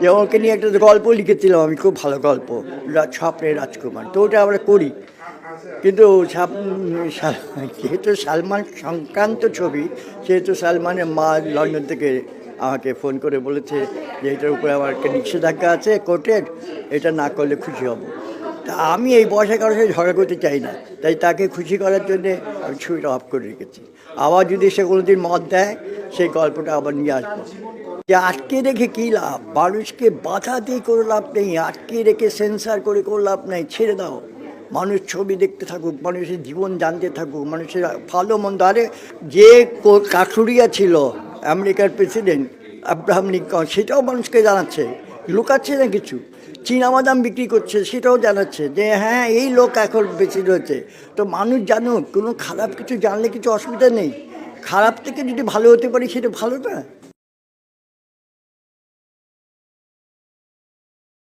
যে ওকে নিয়ে একটা গল্প লিখেছিলাম, আমি খুব ভালো গল্প। স্বপ্নের রাজকুমার। তো ওটা আমরা করি। কিন্তু যেহেতু সালমান সংক্রান্ত ছবি, সেহেতু সালমানের মা লন্ডন থেকে আমাকে ফোন করে বলেছে যে এটার উপরে আমার একটা নিষেধাজ্ঞা আছে কোর্টের, এটা না করলে খুশি হব। তা আমি এই বয়সে কারোর সাথে ঝগড়া করতে চাই না। তাই তাকে খুশি করার জন্যে আমি ছবিটা অফ করে রেখেছি। আবার যদি সে কোনো দিন মত দেয় সেই গল্পটা আবার নিয়ে আসব। যে আটকে রেখে কী লাভ? মানুষকে বাধা দিয়ে কোনো লাভ নেই, আটকে রেখে সেন্সার করে কোনো লাভ নেই, ছেড়ে দাও। মানুষ ছবি দেখতে থাকুক, মানুষের জীবন জানতে থাকুক, মানুষের ভালো মন্দ। আরে যে কাঠুরিয়া ছিল আমেরিকার প্রেসিডেন্ট আব্রাহাম লিঙ্কন, সেটাও মানুষকে জানাচ্ছে। লুকাচ্ছে না কিছু? চীনাবাদাম বিক্রি করছে, সেটাও জানাচ্ছে যে হ্যাঁ এই লোক এখন বেশি রয়েছে। তো মানুষ জানুক, কোনো খারাপ কিছু জানলে কিছু অসুবিধা নেই। খারাপ থেকে যদি ভালো হতে পারি সেটা ভালো না